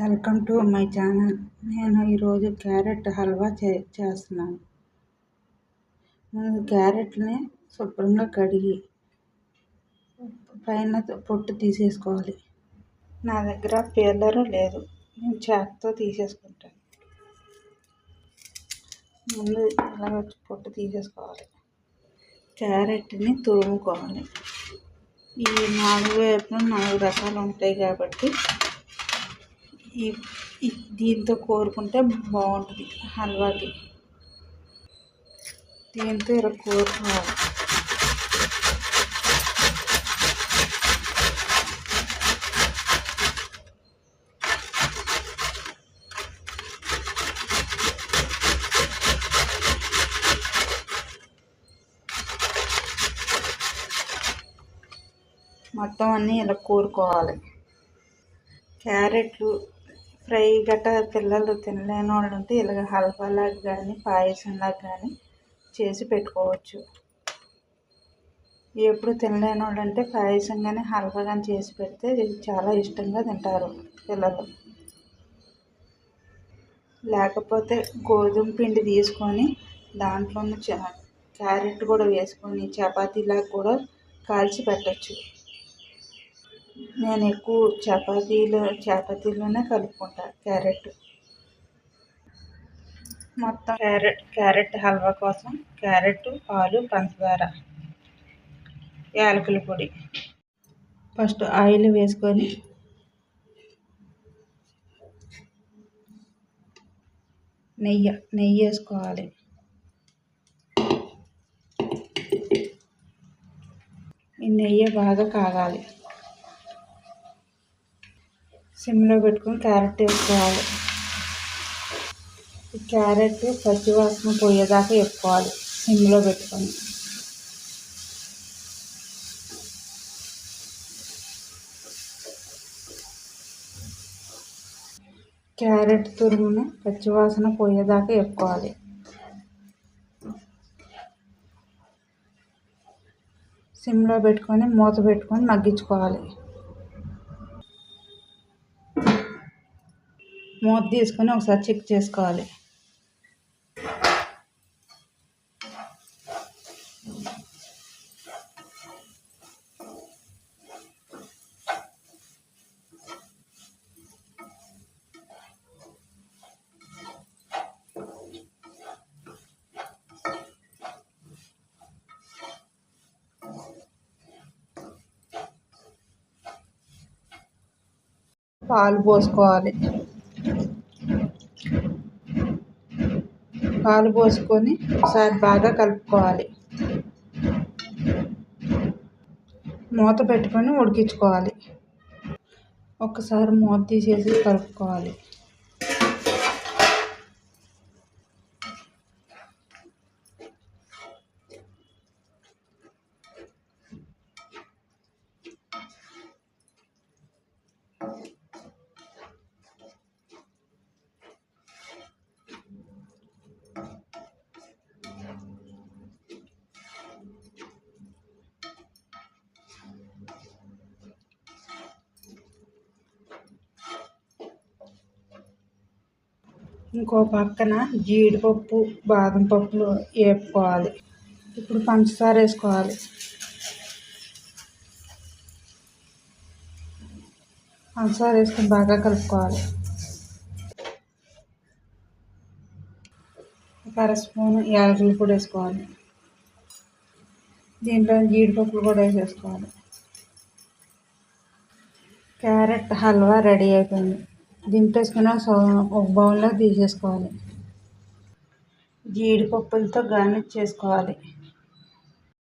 Welcome to my channel. నేను ఈరోజు carrot halwa చే చేస్తున్నాను. ముందు క్యారెట్ని శుభ్రంగా కడిగి పైన పొట్టు తీసేసుకోవాలి. నా దగ్గర పేలరు లేదు. నేను చాక్తో తీసేసుకుంటాను. ముందు ఇలా పొట్టు తీసేసుకోవాలి. క్యారెట్ని తురుముకోవాలి. ఈ నాలుగు వైపులు నాలుగు రకాలు ఉంటాయి కాబట్టి ఈ దీంతో కోరుకుంటే బాగుంటుంది హల్వాకి. దీంతో ఇలా కోరుకోవాలి మొత్తం అన్నీ ఇలా కోరుకోవాలి. క్యారెట్లు ఫ్రై గట్రా పిల్లలు తినలేని వాళ్ళు ఉంటే ఇలాగ హల్వాలాగా కానీ పాయసంలాగా కానీ చేసి పెట్టుకోవచ్చు. ఎప్పుడు తినలేని వాళ్ళు అంటే పాయసం కానీ హల్వా కానీ చేసి పెడితే చాలా ఇష్టంగా తింటారు పిల్లలు. లేకపోతే గోధుమ పిండి తీసుకొని దాంట్లో క్యారెట్ కూడా వేసుకొని చపాతీలాగా కూడా కాల్చి పెట్టచ్చు. నేను ఎక్కువ చపాతీలో చపాతీలోనే కలుపుకుంటాను క్యారెట్. మొత్తం క్యారెట్ క్యారెట్ హల్వా కోసం క్యారెట్ పాలు పంచదార యాలకుల పొడి. ఫస్ట్ ఆయిల్ వేసుకొని నెయ్యి నెయ్యి వేసుకోవాలి. ఈ నెయ్యి బాగా కాగాలి. సిమ్లో పెట్టుకొని క్యారెట్ వేసుకోవాలి. ఈ క్యారెట్ పచ్చివాసన పోయేదాకా వేసుకోవాలి సిమ్లో పెట్టుకొని. క్యారెట్ తురుమును పచ్చివాసన పోయేదాకా ఎక్కువాలి సిమ్లో పెట్టుకొని మూత పెట్టుకొని మగ్గించుకోవాలి. మూత తీసుకొని ఒకసారి చెక్ చేసుకోవాలి. పాలు పోసుకోవాలి. పాలు పోసుకొని ఒకసారి బాగా కలుపుకోవాలి. మూత పెట్టుకొని ఉడికించుకోవాలి. ఒకసారి మూత తీసేసి కలుపుకోవాలి. ఇంకో పక్కన జీడిపప్పు బాదం పప్పులు వేపుకోవాలి. ఇప్పుడు పంచదార వేసుకోవాలి. పంచదార వేసుకొని బాగా కలుపుకోవాలి. ఒక అర స్పూన్ యాలకులు కూడా వేసుకోవాలి. దీంట్లో జీడిపప్పులు కూడా వేసేసుకోవాలి. క్యారెట్ హల్వా రెడీ అయిపోయింది. దింపేసుకుని ఒక బౌల్లో తీసేసుకోవాలి. జీడిపప్పులతో గార్నిష్ చేసుకోవాలి.